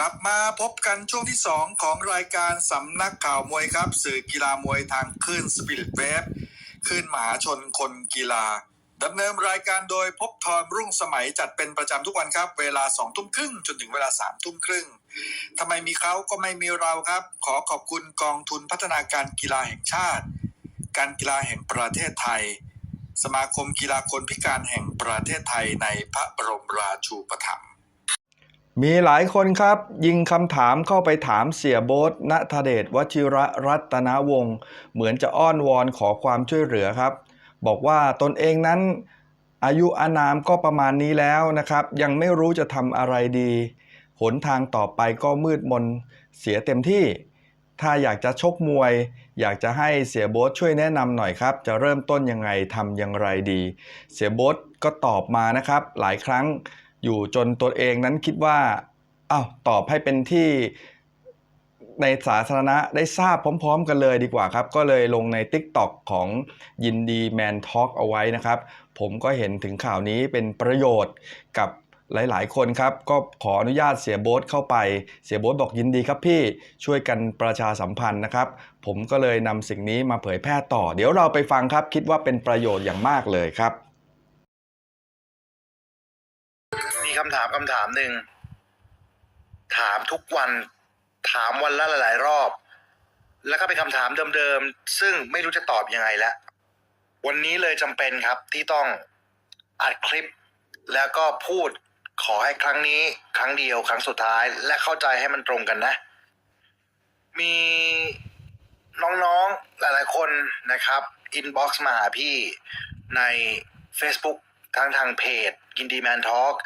ลับมาพบกันช่วงที่ 2 ของรายการสำนักข่าวมวยครับ สื่อกีฬามวยทางคลื่นสปิริตเวฟคลื่นหมาชนคนกีฬาดำเนินรายการโดยพบทรรุ่งสมัยจัดเป็นประจำทุกวันครับ เวลา2ทุ่มครึ่งจนถึงเวลา3ทุ่มครึ่งทำไมมีเขาก็ไม่มีเราครับ ขอขอบคุณกองทุนพัฒนาการกีฬาแห่งชาติ การกีฬาแห่งประเทศไทย สมาคมกีฬาคนพิการแห่งประเทศไทยในพระบรมราชูปถัมภ์ มีหลายคนครับ ยิงคำถามเข้าไปถามเสียโบ๊ทณทเดชวชิระรัตนวงศ์เหมือนจะอ้อนวอนขอความช่วยเหลือครับ บอกว่าตนเองนั้น อายุอานามก็ประมาณนี้แล้วนะครับ ยังไม่รู้จะทำอะไรดีหนทางต่อไปก็มืดมนเสียเต็มที่ ถ้าอยากจะชกมวย อยากจะให้เสียโบ๊ทช่วยแนะนำหน่อยครับ จะเริ่มต้นยังไงทำอย่างไรดี เสียโบ๊ทก็ตอบมานะครับ หลายครั้ง อยู่จนตัวเองนั้นคิดว่าอ้าวตอบให้เป็นที่ในสาธารณะได้ทราบพร้อม ๆ กันเลยดีกว่าครับ ก็เลยลงใน TikTok ของยินดีแมนทอ l k เอาไว้นะครับ ผมก็เห็นถึงข่าวนี้เป็นประโยชน์กับหลาย ๆ คนครับ ก็ขออนุญาตเสียโบ๊ทเข้าไป เสียโบ๊ทบอกยินดีครับพี่ช่วยกันประชาสัมพันธ์นะครับ ผมก็เลยนำสิ่งนี้มาเผยแพร่ต่อ เดี๋ยวเราไปฟังครับ คิดว่าเป็นประโยชน์อย่างมากเลยครับ ถามคำถามหนึ่ง ถามทุกวัน ถามวันละหลายรอบ แล้วก็เป็นคำถามเดิมๆ ซึ่งไม่รู้จะตอบยังไงแล้ว วันนี้เลยจำเป็นครับที่ต้องอัดคลิป แล้วก็พูดขอให้ครั้งนี้ ครั้งเดียว ครั้งสุดท้าย และเข้าใจให้มันตรงกันนะ มีน้องๆหลายๆคนนะครับอินบ็อกซ์มาหาพี่ใน Facebook ทั้งทางเพจยินดีแมนทอ l k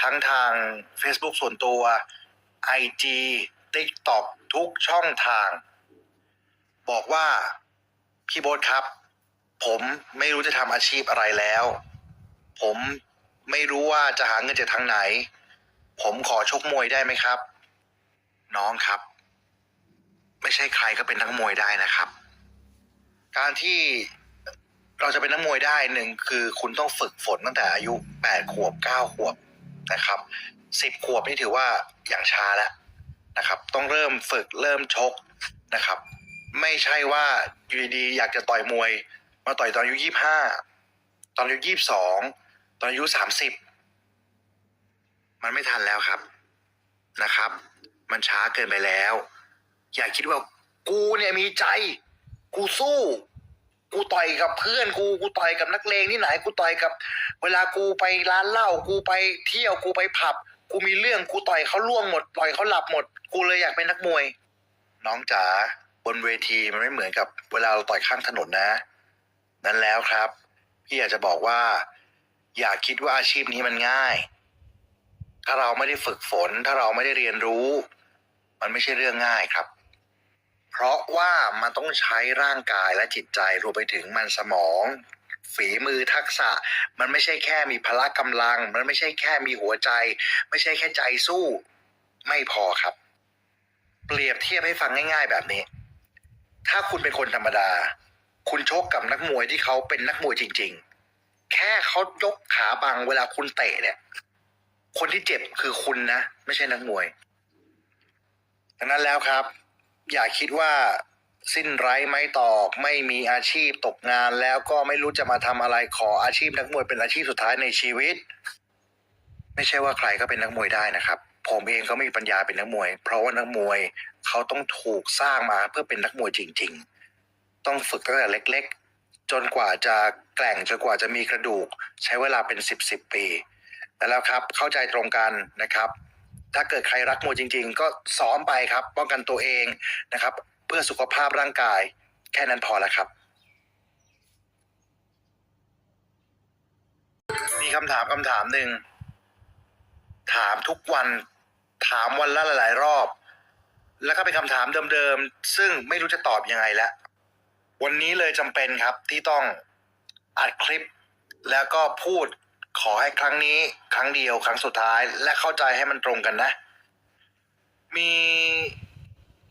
ทั้งทาง Facebook ส่วนตัว IG TikTok ทุกช่องทาง บอกว่า พี่โบ๊ทครับ ผมไม่รู้จะทำอาชีพอะไรแล้ว ผมไม่รู้ว่าจะหาเงินจากทางไหน ผมขอชกมวยได้ไหมครับ น้องครับ ไม่ใช่ใครก็เป็นนักมวยได้นะครับ การที่เราจะเป็นนักมวยได้หนึ่งคือคุณต้องฝึกฝนตั้งแต่อายุแปดขวบเก้าขวบ นะครับสิบขวบนี่ถือว่าอย่างช้าแล้วนะครับ ต้องเริ่มฝึกเริ่มชกนะครับ ไม่ใช่ว่าอยู่ดีๆอยากจะต่อยมวย มาต่อยตอนอายุยี่ห้าตอนอายุยี่สองตอนอายุสามสิบมันไม่ทันแล้วครับนะครับ มันช้าเกินไปแล้ว อย่าคิดว่ากูเนี่ยมีใจ กูสู้ กูต่อยกับเพื่อนกูกูต่อยกับนักเลงที่ไหนกูต่อยกับ เวลากูไปร้านเหล้ากูไปเที่ยวกูไปผับ กูมีเรื่องกูต่อยเขาล่วงหมดต่อยเขาหลับหมด กูเลยอยากเป็นนักมวย น้องจ๋าบนเวทีมันไม่เหมือนกับ เวลาเราต่อยข้างถนนนะ นั้นแล้วครับ พี่อยากจะบอกว่า อย่าคิดว่าอาชีพนี้มันง่าย ถ้าเราไม่ได้ฝึกฝน ถ้าเราไม่ได้เรียนรู้ มันไม่ใช่เรื่องง่ายครับ เพราะว่ามันต้องใช้ร่างกายและจิตใจรวมไปถึงมันสมอง ฝีมือทักษะ มันไม่ใช่แค่มีพละกำลัง มันไม่ใช่แค่มีหัวใจ ไม่ใช่แค่ใจสู้ ไม่พอครับ เปรียบเทียบให้ฟังง่าย ๆ แบบนี้ ถ้าคุณเป็นคนธรรมดา คุณชกกับนักมวยที่เขาเป็นนักมวยจริง ๆ แค่เขายกขาบังเวลาคุณเตะเนี่ย คนที่เจ็บคือคุณนะ ไม่ใช่นักมวยดังนั้นแล้วครับ อย่าคิดว่าสิ้นไร้ไม้ตอกไม่มีอาชีพตกงานแล้วก็ไม่รู้จะมาทำอะไรขออาชีพนักมวยเป็นอาชีพสุดท้ายในชีวิต ไม่ใช่ว่าใครก็เป็นนักมวยได้นะครับ ผมเองก็ไม่มีปัญญาเป็นนักมวย เพราะว่านักมวยเขาต้องถูกสร้างมาเพื่อเป็นนักมวยจริง ๆ ต้องฝึกตั้งแต่เล็ก ๆ จนกว่าจะแกร่งจนกว่าจะมีกระดูก ใช้เวลาเป็นสิบสิบปี แล้วครับเข้าใจตรงกันนะครับ ถ้าเกิดใครรักมวยจริง ๆ ก็ซ้อมไปครับ ป้องกันตัวเองนะครับ เพื่อสุขภาพร่างกาย แค่นั้นพอแล้วครับ มีคำถามคำถามหนึ่ง ถามทุกวัน ถามวันละหลายรอบ แล้วก็เป็นคำถามเดิมๆ ซึ่งไม่รู้จะตอบยังไงแล้ว วันนี้เลยจำเป็นครับที่ต้องอัดคลิปแล้วก็พูด ขอให้ครั้งนี้ ครั้งเดียวครั้งสุดท้าย และเข้าใจให้มันตรงกันนะ มี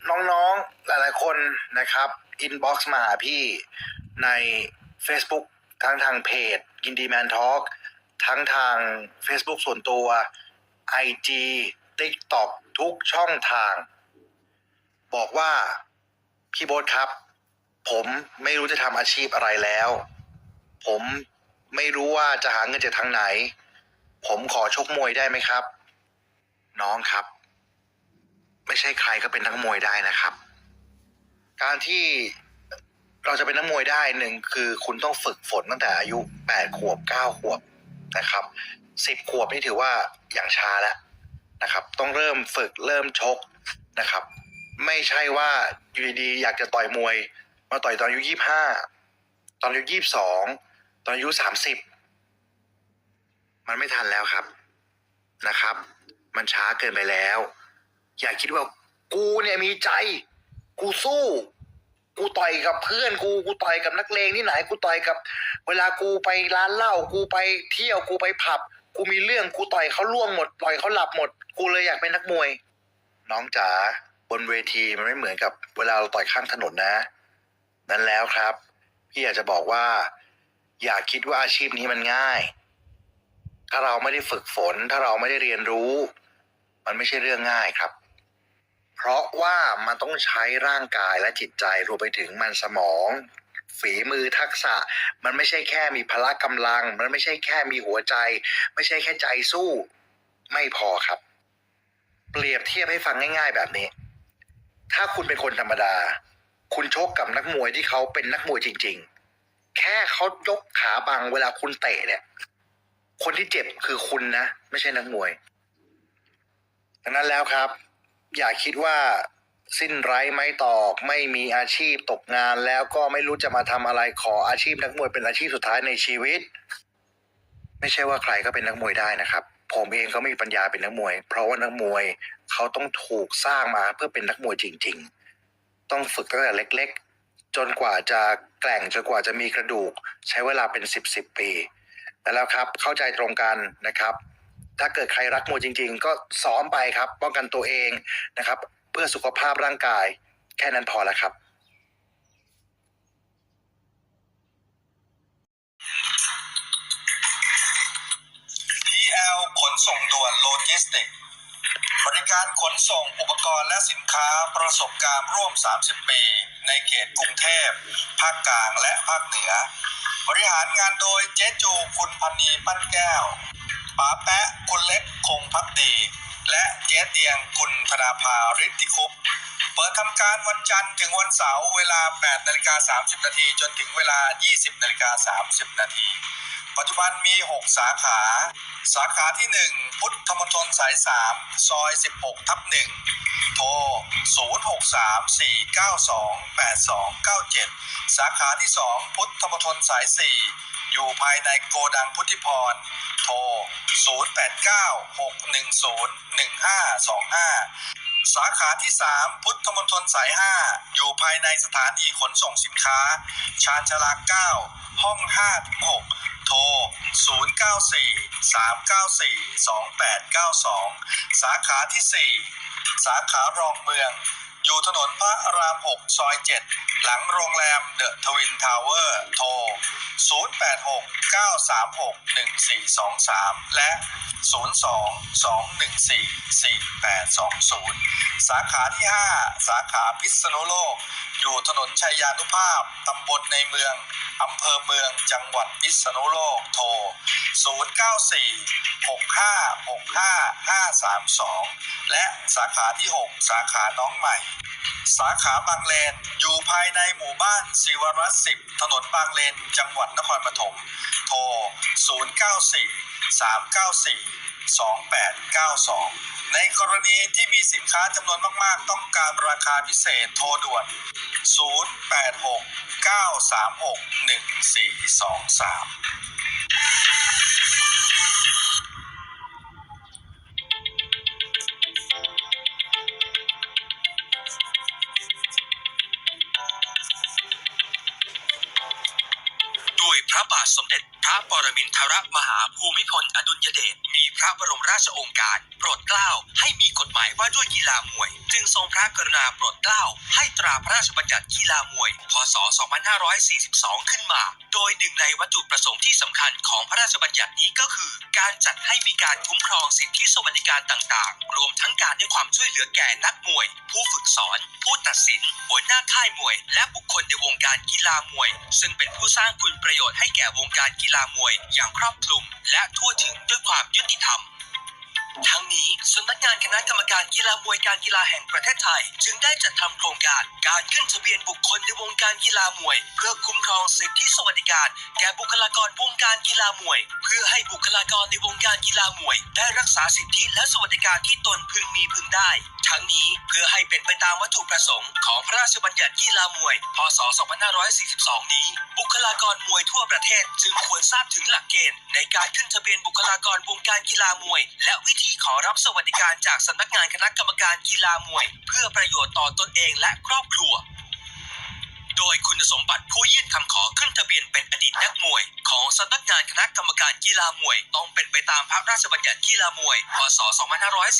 น้องๆหลายๆคนนะครับอินบ็อกซ์มาหาพี่ใน Facebook ทั้งทางเพจยินดีแมนทอ l k ทั้งทาง Facebook ส่วนตัว IG TikTok ทุกช่องทาง บอกว่า พี่โบ๊ทครับ ผมไม่รู้จะทำอาชีพอะไรแล้ว ผม ไม่รู้ว่าจะหาเงินจากทางไหน ผมขอชกมวยได้ไหมครับ น้องครับ ไม่ใช่ใครก็เป็นนักมวยได้นะครับ การที่เราจะเป็นนักมวยได้หนึ่งคือคุณต้องฝึกฝนตั้งแต่อายุแปดขวบเก้าขวบนะครับสิบขวบนี่ถือว่าอย่างช้าแล้วนะครับ ต้องเริ่มฝึกเริ่มชกนะครับ ไม่ใช่ว่าอยู่ดีๆอยากจะต่อยมวย มาต่อยตอนอายุยี่ห้าตอนอายุยี่สอง ตอนอายุสามสิบมันไม่ทันแล้วครับนะครับ มันช้าเกินไปแล้ว อย่าคิดว่ากูเนี่ยมีใจ กูสู้ กูต่อยกับเพื่อนกูกูต่อยกับนักเลงที่ไหน กูต่อยกับ เวลากูไปร้านเหล้ากูไปเที่ยวกูไปผับ กูมีเรื่องกูต่อยเขาล่วงหมดต่อยเขาหลับหมด กูเลยอยากเป็นนักมวย น้องจ๋าบนเวทีมันไม่เหมือนกับ เวลาเราต่อยข้างถนนนะ นั้นแล้วครับ พี่อยากจะบอกว่า อย่าคิดว่าอาชีพนี้มันง่าย ถ้าเราไม่ได้ฝึกฝน ถ้าเราไม่ได้เรียนรู้ มันไม่ใช่เรื่องง่ายครับ เพราะว่ามันต้องใช้ร่างกายและจิตใจรวมไปถึงมันสมอง ฝีมือทักษะ มันไม่ใช่แค่มีพละกำลัง มันไม่ใช่แค่มีหัวใจ ไม่ใช่แค่ใจสู้ ไม่พอครับ เปรียบเทียบให้ฟังง่าย ๆ แบบนี้ ถ้าคุณเป็นคนธรรมดา คุณชกกับนักมวยที่เขาเป็นนักมวยจริง ๆ แค่เขายกขาบังเวลาคุณเตะเนี่ย คนที่เจ็บคือคุณนะ ไม่ใช่นักมวย ดังนั้นแล้วครับ อย่าคิดว่าสิ้นไร้ไม้ตอกไม่มีอาชีพตกงานแล้วก็ไม่รู้จะมาทำอะไรขออาชีพนักมวยเป็นอาชีพสุดท้ายในชีวิต ไม่ใช่ว่าใครก็เป็นนักมวยได้นะครับ ผมเองก็ไม่มีปัญญาเป็นนักมวย เพราะว่านักมวยเขาต้องถูกสร้างมาเพื่อเป็นนักมวยจริง ๆ ต้องฝึกตั้งแต่เล็ก ๆ จนกว่าจะแกร่งจนกว่าจะมีกระดูก ใช้เวลาเป็นสิบสิบปีแล้วครับเข้าใจตรงกันนะครับ ถ้าเกิดใครรักมวยจริง ๆ ก็ซ้อมไปครับ ป้องกันตัวเองนะครับ เพื่อสุขภาพร่างกาย แค่นั้นพอแล้วครับ PL ขนส่งด่วนโลจิสติก บริการขนส่งอุปกรณ์และสินค้าประสบการณ์ร่วม 30 ปี ในเขตกรุงเทพ ภาคกลางและภาคเหนือ บริหารงานโดยเจ๊จูคุณพันนีปั้นแก้วป๋าแปะคุณเล็กคงพักดี และเจ๊เตียงคุณธนาภาฤทธิคุปเปิดทำการวันจันทร์ถึงวันเสาร์เวลา 8 นาฬิกา 30 นาทีจนถึงเวลา 20 นาฬิกา 30 นาที ปัจจุบันมี 6 สาขา สาขาที่ 1 พุทธมณฑลสาย 3 ซอย 16 ทับ 1 โทร 0634928297 สาขาที่ 2 พุทธมณฑลสาย 4 อยู่ภายในโกดังพุทธิพร โทร 0896101525 สาขาที่ 3 พุทธมณฑลสาย 5 อยู่ภายในสถานีขนส่งสินค้า ชาญชาลา 9 ห้อง5-6 ทร 094 394 2892 สาขาที่ 4 สาขารองเมือง อยู่ถนนพระราม 6 ซอย 7 หลังโรงแรมเดอะทวินทาวเวอร์โทร 086 936 1423 และ 02 214 4820 สาขาที่ 5 สาขาพิษณุโลก อยู่ถนนชัยยานุภาพ ตำบลในเมือง อำเภอเมือง จังหวัดพิษณุโลก โทร 094 6565 532 และสาขาที่ 6 สาขาน้องใหม่สาขาบางเลน อยู่ภายในหมู่บ้านศิวรัตสิบถนนบางเลน จังหวัดนครปฐม โทร 094 394 2892 ในกรณีที่มีสินค้าจำนวนมาก ๆ ต้องการราคาพิเศษโทรด่วน 086 พระบาทสมเด็จ พระปรมินทรมหาภูมิพลอดุลยเดชมีพระบรมราชโองการ โปรดเกล้าให้มีกฎหมายว่าด้วยกีฬามวย จึงทรงพระกรุณาโปรดเกล้าให้ตราพระราชบัญญัติกีฬามวย พศ 2542 ขึ้นมา โดยหนึ่งในวัตถุประสงค์ที่สำคัญของพระราชบัญญัตินี้ก็คือ การจัดให้มีการคุ้มครองสิทธิสวัสดิการต่างๆ รวมทั้งการให้ความช่วยเหลือแก่นักมวย ผู้ฝึกสอน ผู้ตัดสิน หัวหน้าค่ายมวย และบุคคลในวงการกีฬามวย ซึ่งเป็นผู้สร้างคุณประโยชน์ให้แก่วงการกีฬามวยอย่างครอบคลุม และทั่วถึงด้วยความยุติธรรม ทั้งนี้สำนักงานคณะกรรมการกีฬามวยการกีฬาแห่งประเทศไทย จึงได้จัดทำโครงการการขึ้นทะเบียนบุคคลในวงการกีฬามวย เพื่อคุ้มครองสิทธิสวัสดิการ แก่บุคลากรวงการกีฬามวย เพื่อให้บุคลากรในวงการกีฬามวย ได้รักษาสิทธิและสวัสดิการที่ตนพึงมีพึงได้ ทั้งนี้เพื่อให้เป็นไปตามวัตถุประสงค์ของพระราชบัญญัติกีฬามวย พศ 2542 นี้ บุคลากรมวยทั่วประเทศ จึงควรทราบถึงหลักเกณฑ์ในการขึ้นทะเบียนบุคลากรวงการกีฬามวย และวิธีขอรับสวัสดิการจากสำนักงานคณะกรรมการกีฬามวย เพื่อประโยชน์ต่อตนเองและครอบครัว โดยคุณสมบัติผู้ยื่นคำขอขึ้นทะเบียนเป็นอดีตนักมวย ของสำนักงานคณะกรรมการกีฬามวย ต้องเป็นไปตามพระราชบัญญัติกีฬามวย พศ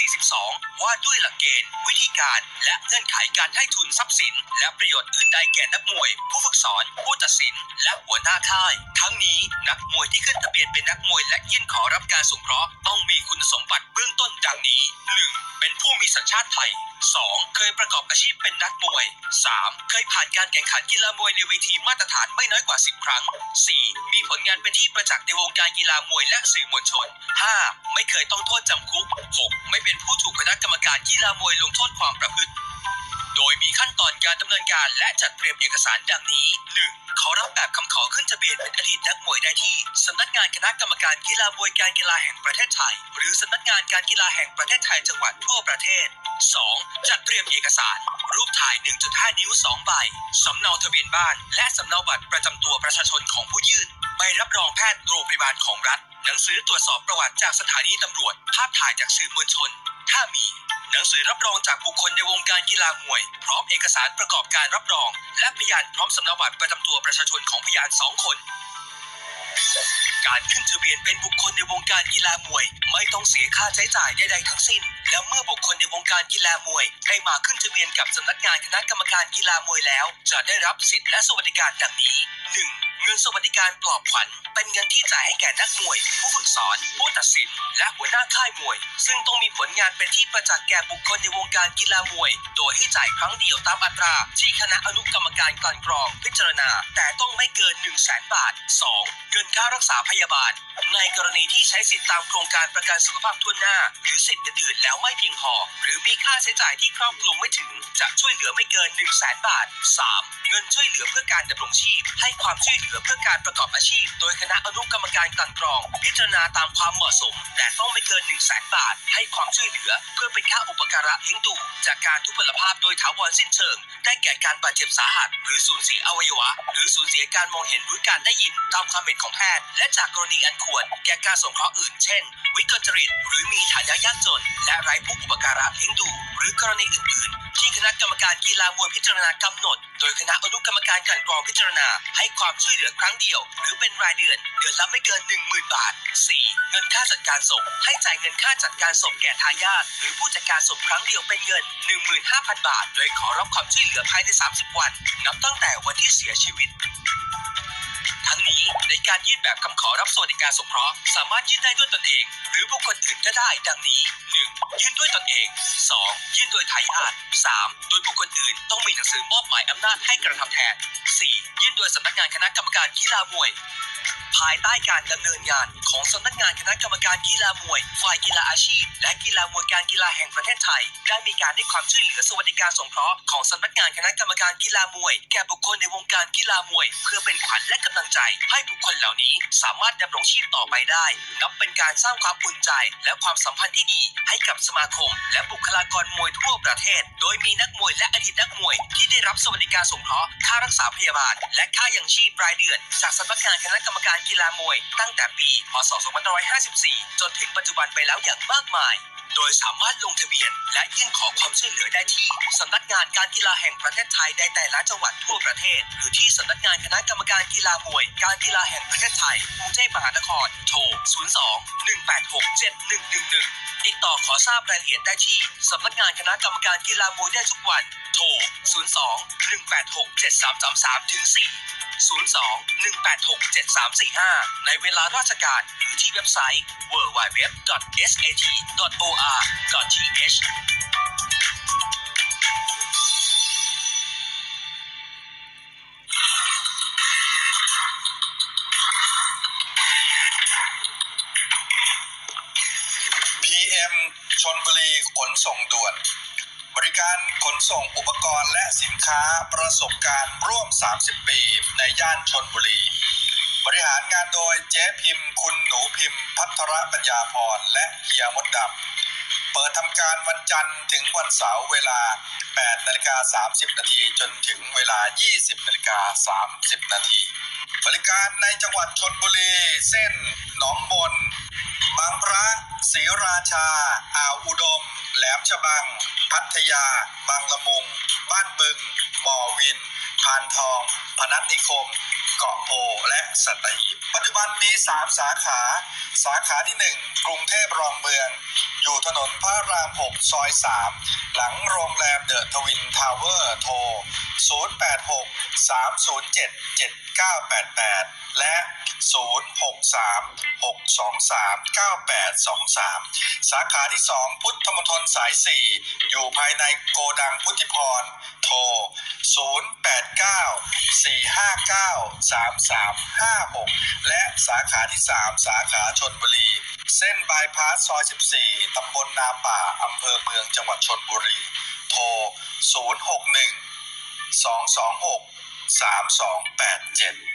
2542 ว่าด้วยหลักเกณฑ์ วิธีการ และเงื่อนไขการให้ทุนทรัพย์สิน และประโยชน์อื่นใดแก่นักมวย ผู้ฝึกสอน ผู้ตัดสิน และหัวหน้าค่าย ทั้งนี้นักมวยที่ขึ้นทะเบียนเป็นนักมวยและยื่นขอรับการสงเคราะห์ต้องมีคุณสมบัติเบื้องต้นดังนี้ 1. เป็นผู้มีสัญชาติไทย 2. เคยประกอบอาชีพเป็นนักมวย 3. เคยผ่านการแข่งขันกีฬามวยในเวทีมาตรฐานไม่น้อยกว่า 10 ครั้ง 4. มีผลงานเป็นที่ประจักษ์ในวงการกีฬามวยและสื่อมวลชน 5. ไม่เคยต้องโทษจำคุก 6. ไม่เป็นผู้ถูกคณะกรรมการกีฬามวยลงโทษความประพฤติ โดยมีขั้นตอนการดำเนินการและจัดเตรียมเอกสารดังนี้ 1. ขอรับแบบคำขอขึ้นทะเบียนเป็นอดีตนักมวยได้ที่สำนักงานคณะกรรมการกีฬามวยการกีฬาแห่งประเทศไทย หรือสำนักงานการกีฬาแห่งประเทศไทยจังหวัดทั่วประเทศ 2. จัดเตรียมเอกสาร รูปถ่าย 1.5 นิ้ว 2 ใบ สำเนาทะเบียนบ้าน และสำเนาบัตรประจำตัวประชาชนของผู้ยื่นใบรับรองแพทย์โรงพยาบาลของรัฐ หนังสือตรวจสอบประวัติจากสถานีตำรวจ ภาพถ่ายจากสื่อมวลชน ถ้ามี หนังสือรับรองจากบุคคลในวงการกีฬามวย พร้อมเอกสารประกอบการรับรอง และพยานพร้อมสำเนาบัตรประจำตัวประชาชนของพยานสองคน การขึ้นทะเบียนเป็นบุคคลในวงการกีฬามวย ไม่ต้องเสียค่าใช้จ่ายใดๆทั้งสิ้น และเมื่อบุคคลในวงการกีฬามวย ได้มาขึ้นทะเบียนกับสำนักงานคณะกรรมการกีฬามวยแล้ว จะได้รับสิทธิและสวัสดิการดังนี้ 1. เงินสวัสดิการปลอบขวัญเป็นเงินที่จ่ายให้แก่นักมวย ผู้ฝึกสอน ผู้ตัดสิน และหัวหน้าค่ายมวย ซึ่งต้องมีผลงานเป็นที่ประจักษ์แก่บุคคลในวงการกีฬามวย โดยให้จ่ายครั้งเดียวตามอัตรา ที่คณะอนุกรรมการกลั่นกรอง พิจารณา แต่ต้องไม่เกิน 1 0 0 0 0แสนบาท 2. เงินค่ารักษาพยาบาล ในกรณีที่ใช้สิทธิตามโครงการประกันสุขภาพทั่วหน้า หรือสิทธิ์อื่นๆแล้วไม่เพียงพอ หรือมีค่าใช้จ่ายที่ครอบคลุมไม่ถึง จะช่วยเหลือไม่เกิน 1 0 0 0 0แสนบาท 3. เงินช่วยเหลือเพื่อการดำรงชีพให้ความช่วยเหลือเพื่อการประกอบอาชีพ โดยคณะอนุกรรมการกลั่นกรอง พิจารณาตามความเหมาะสม แต่ต้องไม่เกิน 1 0 0 0 0แสนบาท ให้ความช่วยเหลือ เพื่อเป็นค่าอุปการะเลี้ยงดู จากการทุพพลภาพโดยถาวรสิ้นเชิง ได้แก่การบาดเจ็บสาหัส หรือสูญเสียอวัยวะ หรือสูญเสียการมองเห็นหรือการได้ยิน ตามความเห็นของแพทย์ และจากกรณีอันควร แก่การสงเคราะห์อื่น เช่น วิกลจริต หรือมีฐานะยากจน และไร้ผู้อุปการะเลี้ยงดู รือกรณีอื่นๆ ที่คณะกรรมการกีฬามวยพิจารณากำหนด โดยคณะอนุกรรมการกันกรองพิจารณา ให้ความช่วยเหลือครั้งเดียว หรือเป็นรายเดือน เดือนละไม่เกิน 10,000 บาท 4. เงินค่าจัดการศพ ให้จ่ายเงินค่าจัดการศพแก่ทายาทหรือผู้จัดการศพครั้งเดียวเป็นเงิน 15,000 บาท โดยขอรับความช่วยเหลือภายใน 30 วัน นับตั้งแต่วันที่เสียชีวิต ในการยื่นแบบคำขอรับสวัสดิการสงเคราะห์สามารถยื่นได้ด้วยตนเอง หรือบุคคลอื่นก็ได้ ดังนี้ 1. ยื่นด้วยตนเอง 2. ยื่นโดยทายาท 3. โดยบุคคลอื่นต้องมีหนังสือมอบหมายอำนาจให้กระทำแทน 4. ยื่นโดยสำนักงานคณะกรรมการกีฬามวย ภายใต้การดำเนินงานของสำนักงานคณะกรรมการกีฬามวย ฝ่ายกีฬาอาชีพ และกีฬามวยการกีฬาแห่งประเทศไทย ได้มีการให้ความช่วยเหลือสวัสดิการสงเคราะห์ของสำนักงานคณะกรรมการกีฬามวย แก่บุคคลในวงการกีฬามวย เพื่อเป็นขวัญและกำลังใจ ให้บุคคลเหล่านี้สามารถดำรงชีพต่อไปได้ นับเป็นการสร้างความอุ่นใจ และความสัมพันธ์ที่ดี ให้กับสมาคม และบุคลากรมวยทั่วประเทศ โดยมีนักมวยและอดีตนักมวย ที่ได้รับสวัสดิการสงเคราะห์ค่ารักษาพยาบาล และค่ายังชีพรายเดือน จากสำนักงานคณะกรรมการกีฬามวยตั้งแต่ปี พศ 2554 จนถึงปัจจุบันไปแล้วอย่างมากมาย โดยสามารถลงทะเบียน และยื่นขอความช่วยเหลือได้ที่สำนักงานการกีฬาแห่งประเทศไทยในแต่ละจังหวัดทั่วประเทศ หรือที่สำนักงานคณะกรรมการกีฬามวย การกีฬาแห่งประเทศไทยกรุงเทพมหานคร โทร 02 186 7111 ติดต่อขอทราบรายละเอียดได้ที่สำนักงานคณะกรรมการกีฬามวยได้ทุกวัน โทร 02 186 7333ถึง4 02186734 45ในเวลาราชการหรือที่เว็บไซต์ www.sat.or.th PM ชนบุรีขนส่งด่วน บริการขนส่งอุปกรณ์และสินค้าประสบการณ์ร่วม 30 ปี ในย่านชนบุรี บริหารงานโดยเจ๊พิมพ์ คุณหนูพิมพ์ พัทรปัญญาพรและเฮียมดดำเปิดทำการวันจันทร์ถึงวันเสาร์เวลา 8 นาฬิกา 30 นาทีจนถึงเวลา 20 นาฬิกา 30 นาทีบริการในจังหวัดชนบุรี เส้น หนองมนบางพระศรีราชา อ่าวอุดม แหลมฉบัง พัทยา บางละมุง บ้านบึง บ่อวิน พานทอง พนัสนิคม เกาะโพและสัตหีบปัจจุบันมี 3 สาขา สาขาที่ 1 กรุงเทพรองเมือง อยู่ถนนพระราม 6 ซอย 3 หลังโรงแรมเดอะทวินทาวเวอร์โทร 086 307 988 และ 063 623 9823 สาขาที่ 2 พุทธมณฑลสาย 4 อยู่ภายในโกดังพุทธิพร โทร 089 459 3356 และสาขาที่ 3 สาขาชนบุรี เส้นบายพาสซอย 14 ตำบลนาป่า อำเภอเมืองจังหวัดชนบุรี โทร 061 226 3287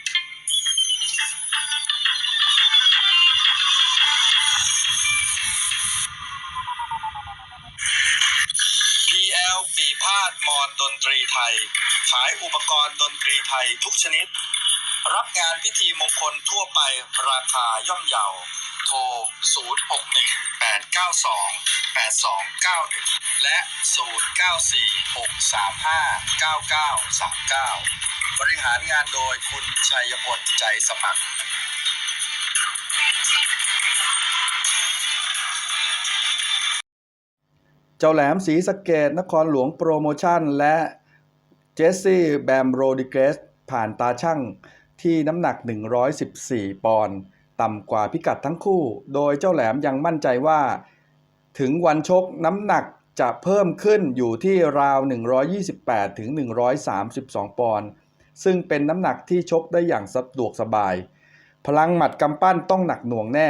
PL ปีพาดมอนดนตรีไทย ขายอุปกรณ์ดนตรีไทยทุกชนิด รับงานพิธีมงคลทั่วไปราคาย่อมเยาโทร 061 892 8291 และ 094 635 9939 บริหารงานโดยคุณชัยพลใจสมัคร เจ้าแหลมศรีสะเกดนครหลวงโปรโมชั่น และเจสซี่แบมโรดิเกสผ่านตาช่างที่น้ำหนัก 114 ปอนด์ต่ำกว่าพิกัดทั้งคู่ โดยเจ้าแหลมยังมั่นใจว่า ถึงวันชกน้ำหนักจะเพิ่มขึ้นอยู่ที่ราว 128 ถึง 132 ปอนด์ ซึ่งเป็นน้ำหนักที่ชกได้อย่างสะดวกสบาย พลังหมัดกำปั้นต้องหนักหน่วงแน่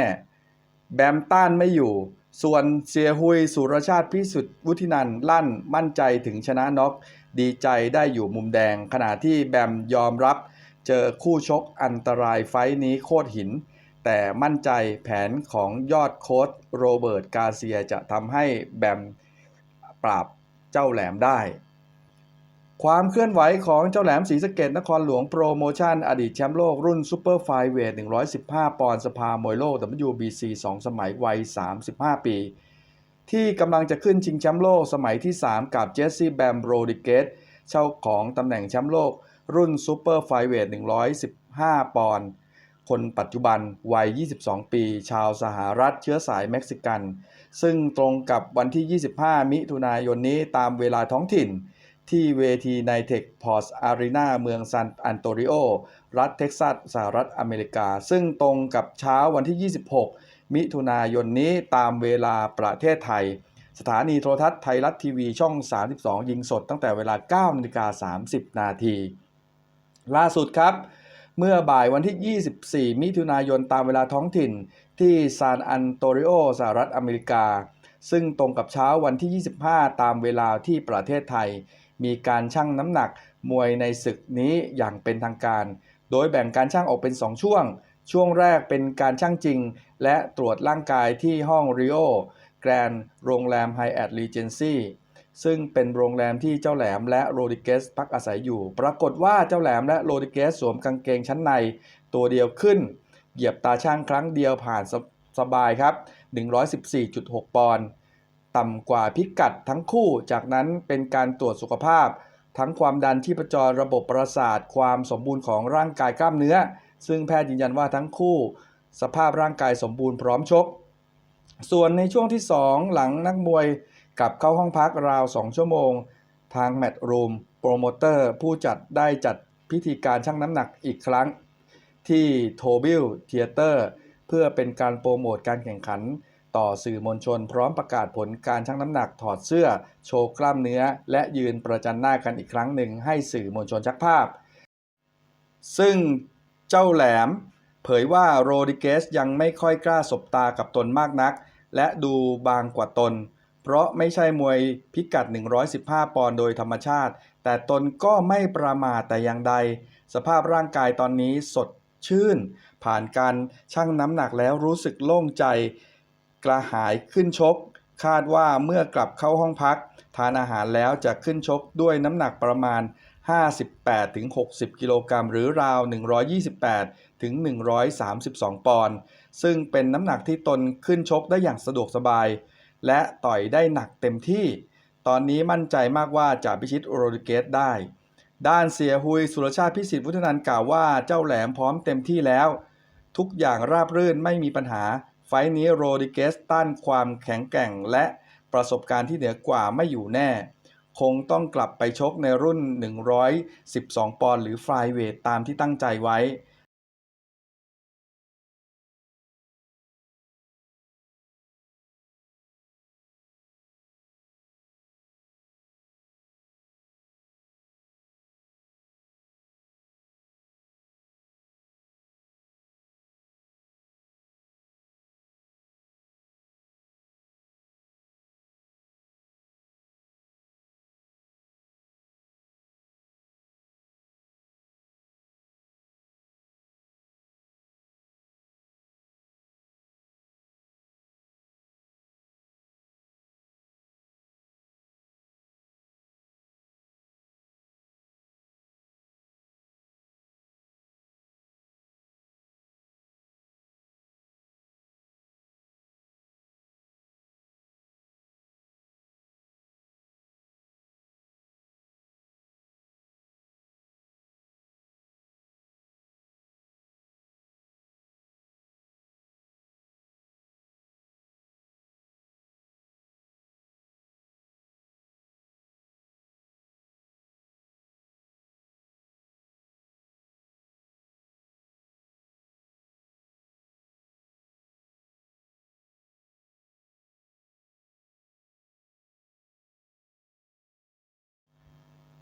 แบมต้านไม่อยู่ ส่วนเสียหุยสุรชาติพิสุทธิ์วุฒินันลั่นมั่นใจถึงชนะน็อกดีใจได้อยู่มุมแดง ขณะที่แบมยอมรับ เจอคู่ชกอันตรายไฟท์นี้โคตรหิน แต่มั่นใจแผนของยอดโค้ชโรเบิร์ตกาเซียจะทำให้แบมปราบเจ้าแหลมได้ ความเคลื่อนไหวของเจ้าแหลมศรีสะเกดนครหลวงโปรโมชั่น อดีตแชมป์โลกรุ่นซูเปอร์ไฟเวท 115 ปอนด์สภามวยโลก WBC 2 สมัยวัย 35 ปี ที่กำลังจะขึ้นชิงแชมป์โลกสมัยที่ 3 กับเจสซี่แบมโรดิเกสเจ้าของตำแหน่งแชมป์โลก รุ่นซูเปอร์ไฟเวท 115 ปอนด์คนปัจจุบันวัย 22 ปี ชาวสหรัฐเชื้อสายเม็กซิกัน ซึ่งตรงกับวันที่ 25 มิถุนายนนี้ตามเวลาท้องถิ่น ที่เวทีไนเทคพอร์สอารีนาเมืองซานอันโตริโอ รัฐเท็กซัสสหรัฐอเมริกา ซึ่งตรงกับเช้าวันที่ 26 มิถุนายนนี้ตามเวลาประเทศไทย สถานีโทรทัศน์ไทยรัฐทีวีช่อง 32 ยิงสดตั้งแต่เวลา 9นาฬิกา30 นาที ล่าสุดครับ เมื่อบ่ายวันที่ 24 มิถุนายนตามเวลาท้องถิ่นที่ซานอันโตริโอสหรัฐอเมริกา ซึ่งตรงกับเช้าวันที่ 25 ตามเวลาที่ประเทศไทย มีการชั่งน้ำหนักมวยในศึกนี้อย่างเป็นทางการ โดยแบ่งการชั่งออกเป็น 2 ช่วง ช่วงแรกเป็นการชั่งจริง และตรวจร่างกายที่ห้องริโอแกรนโรงแรมไฮแอ t รีเจนซีซึ่งเป็นโรงแรมที่เจ้าแหลมและโรดิเกสพักอาศัยอยู่ ปรากฏว่าเจ้าแหลมและโรดิเกสสวมกางเกงชั้นใน ตัวเดียวขึ้น เหยียบตาช่างครั้งเดียวผ่านสสบายครับ 114.6 ปอนด์ ต่ำกว่าพิกัดทั้งคู่ จากนั้นเป็นการตรวจสุขภาพ ทั้งความดันที่ประจรระบบประสาท ความสมบูรณ์ของร่างกายกล้ามเนื้อ ซึ่งแพทย์ยืนยันว่าทั้งคู่ สภาพร่างกายสมบูรณ์พร้อมชก ส่วนในช่วงที่ 2 หลังนักมวยกลับเข้าห้องพักราว 2 ชั่วโมง ทางแมตต์รูมโปรโมเตอร์ผู้จัดได้จัดพิธีการชั่งน้ำหนักอีกครั้งที่โทบิลเทเตอร์เพื่อเป็นการโปรโมทการแข่งขัน ต่อสื่อมวลชนพร้อมประกาศผลการชั่งน้ำหนักถอดเสื้อ โชว์กล้ามเนื้อ และยืนประจันหน้ากันอีกครั้งหนึ่งให้สื่อมวลชนชักภาพ ซึ่งเจ้าแหลม เผยว่าโรดิเกสยังไม่ค่อยกล้าสบตากับตนมากนัก และดูบางกว่าตน เพราะไม่ใช่มวยพิกัด 115 ปอนด์โดยธรรมชาติ แต่ตนก็ไม่ประมาทแต่อย่างใด สภาพร่างกายตอนนี้สดชื่น ผ่านการชั่งน้ำหนักแล้วรู้สึกโล่งใจ กระหายขึ้นชก คาดว่าเมื่อกลับเข้าห้องพัก ทานอาหารแล้วจะขึ้นชกด้วยน้ำหนักประมาณ 58-60 กิโลกรัมหรือราว 128ถึง132 ปอนด์ซึ่งเป็นน้ำหนักที่ตนขึ้นชกได้อย่างสะดวกสบาย และต่อยได้หนักเต็มที่ ตอนนี้มั่นใจมากว่าจะพิชิตโรดิเกสได้ ด้านเสียหุยสุรชาติพิสิทธิ์วุฒนันกล่าวว่าเจ้าแหลมพร้อมเต็มที่แล้ว ทุกอย่างราบรื่นไม่มีปัญหา ไฟท์นี้โรดิเกสต้านความแข็งแกร่งและประสบการณ์ที่เหนือกว่าไม่อยู่แน่ คงต้องกลับไปชกในรุ่น 112 ปอนด์หรือฟลายเวทตามที่ตั้งใจไว้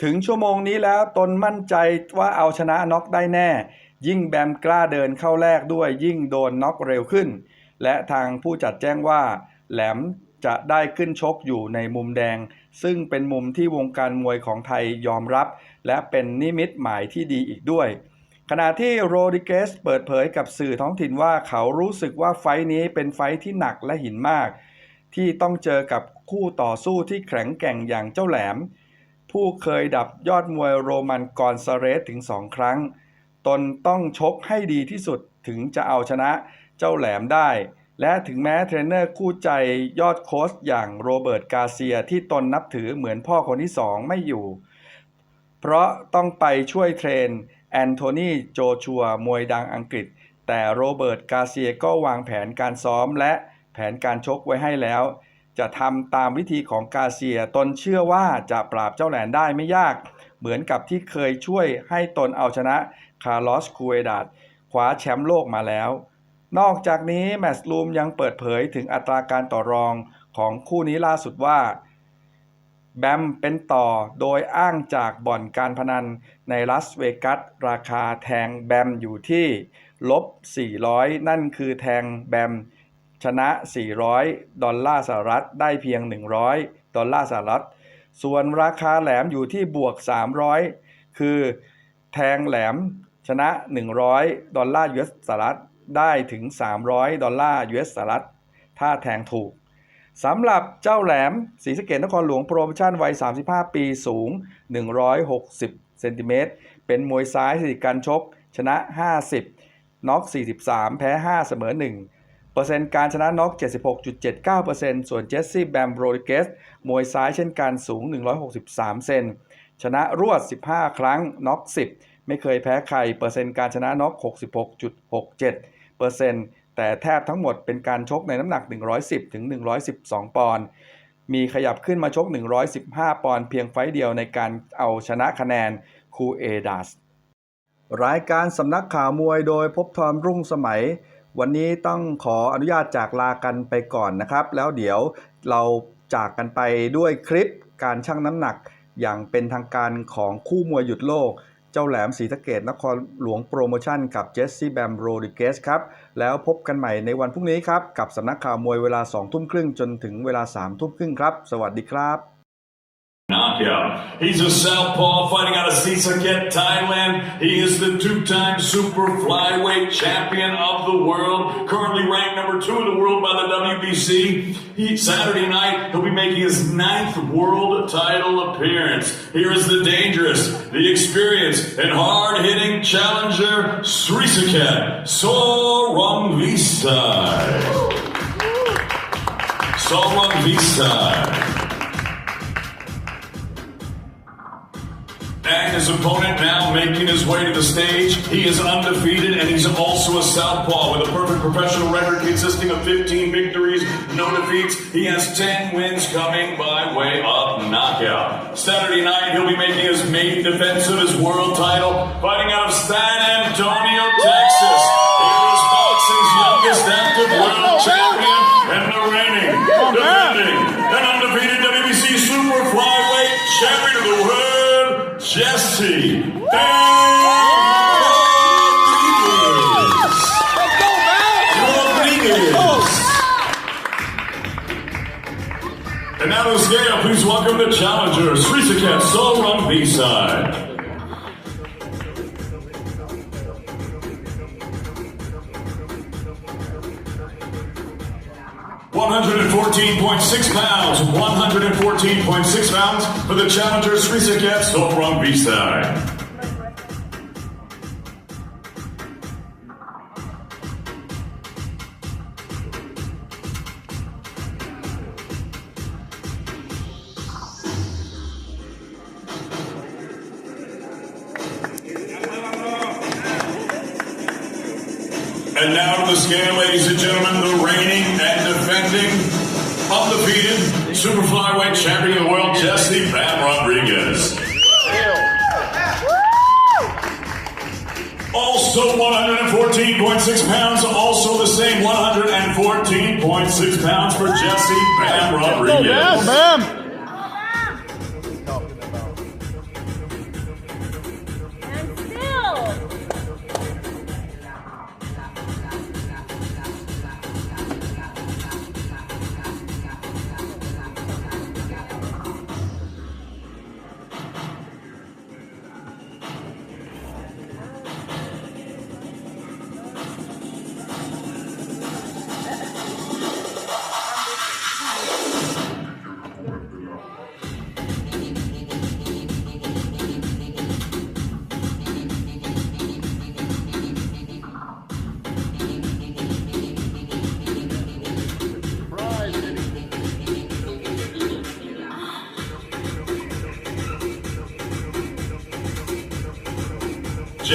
ถึงชั่วโมงนี้แล้วตนมั่นใจว่าเอาชนะน็อกได้แน่ ยิ่งแบมกล้าเดินเข้าแรกด้วยยิ่งโดนน็อกเร็วขึ้น และทางผู้จัดแจ้งว่า แหลมจะได้ขึ้นชกอยู่ในมุมแดง ซึ่งเป็นมุมที่วงการมวยของไทยยอมรับ และเป็นนิมิตหมายที่ดีอีกด้วย ขณะที่โรดิเกสเปิดเผยกับสื่อท้องถิ่นว่าเขารู้สึกว่าไฟนี้เป็นไฟที่หนักและหินมาก ที่ต้องเจอกับคู่ต่อสู้ที่แข็งแกร่งอย่างเจ้าแหลม ผู้เคยดับยอดมวยโรมันกอนซาเรสถึงสองครั้ง ตนต้องชกให้ดีที่สุดถึงจะเอาชนะเจ้าแหลมได้ และถึงแม้เทรนเนอร์คู่ใจยอดโค้ชอย่างโรเบิร์ตกาเซียที่ตนนับถือเหมือนพ่อคนที่สองไม่อยู่ เพราะต้องไปช่วยเทรนแอนโทนีโจชัวมวยดังอังกฤษ แต่โรเบิร์ตกาเซียก็วางแผนการซ้อมและแผนการชกไว้ให้แล้ว จะทำตามวิธีของกาเซียตนเชื่อว่าจะปราบเจ้าแหลนได้ไม่ยาก เหมือนกับที่เคยช่วยให้ตนเอาชนะคาร์ลอสคูเอดาดคว้าแชมป์โลกมาแล้ว นอกจากนี้แมตช์ลูมยังเปิดเผยถึงอัตราการต่อรองของคู่นี้ล่าสุดว่า แบมเป็นต่อโดยอ้างจากบ่อนการพนันในลาสเวกัสราคาแทงแบมอยู่ที่ลบ400 นั่นคือแทงแบม ชนะ 400 ดอลลาร์สหรัฐได้เพียง 100 ดอลลาร์สหรัฐ ส่วนราคาแหลมอยู่ที่บวก 300 คือแทงแหลมชนะ 100 ดอลลาร์ US สหรัฐได้ถึง 300 ดอลลาร์ US สหรัฐ ถ้าแทงถูกสำหรับเจ้าแหลมศรีสะเกดนครหลวงโปรโมชั่นวัย 35 ปีสูง 160 เซนติเมตร เป็นมวยซ้ายสถิติการชก ชนะ 50 น็อก 43 แพ้ 5 เสมอ 1 เปอร์เซ็นต์การชนะน็อก 76.79%ส่วนเจสซี่แบมโรดิเกสมวยซ้ายเช่นกันสูง 163 เซน ชนะรวด 15 ครั้งน็อก 10 ไม่เคยแพ้ใคร เปอร์เซ็นต์การชนะน็อก 66.67%แต่แทบทั้งหมดเป็นการชกในน้ำหนัก 110 ถึง 112 ปอนด์ มีขยับขึ้นมาชก 115 ปอนด์เพียงไฟต์เดียวในการเอาชนะคะแนนคูเอดัส รายการสำนักข่าวมวยโดยพบทอมรุ่งสมัย วันนี้ต้องขออนุญาตจากลากันไปก่อนนะครับ แล้วเดี๋ยวเราจากกันไปด้วยคลิปการชั่งน้ำหนัก อย่างเป็นทางการของคู่มวยหยุดโลก เจ้าแหลมศรีสะเกดนครหลวงโปรโมชั่นกับเจสซี่แบมโรดิเกสครับ แล้วพบกันใหม่ในวันพรุ่งนี้ครับ กับสำนักข่าวมวยเวลา2ทุ่มครึ่งจนถึงเวลา3ทุ่มครึ่งครับ สวัสดีครับ Knockout. He's a southpaw fighting out of Sisaket, Thailand. He is the two-time super flyweight champion of the world, currently ranked number two in the world by the WBC. He, Saturday night, he'll be making his ninth world title appearance. Here is the dangerous, the experienced, and hard-hitting challenger, Srisaket Sorongvisai. Sorongvisai. And his opponent now making his way to the stage. He is undefeated and he's also a southpaw with a perfect professional record consisting of 15 victories, no defeats. He has 10 wins coming by way of knockout. Saturday night, he'll be making his main defense of his world title, fighting out of San Antonio, And now to scale, please welcome the challenger, Srisaket Solrun B-side. One hundred and fourteen point six pounds. One hundred and fourteen point six pounds for the challenger, Srisaket Solrun B-side. And now to the scale, ladies and gentlemen, the reigning and defending undefeated super flyweight champion of the world, Jesse Bam Rodriguez. Also 114.6 pounds, also the same 114.6 pounds for Jesse Bam Rodriguez. And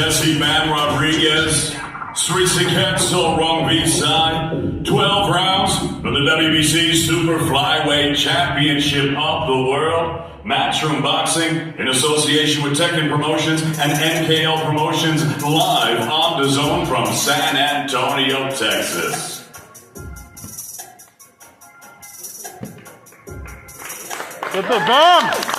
Jesse Bam Rodriguez, Srisaket Solrung V-side, 12 rounds for the WBC Super Flyweight Championship of the World. Matchroom Boxing in association with Tekken Promotions and NKL Promotions live on the zone from San Antonio, Texas. The bomb!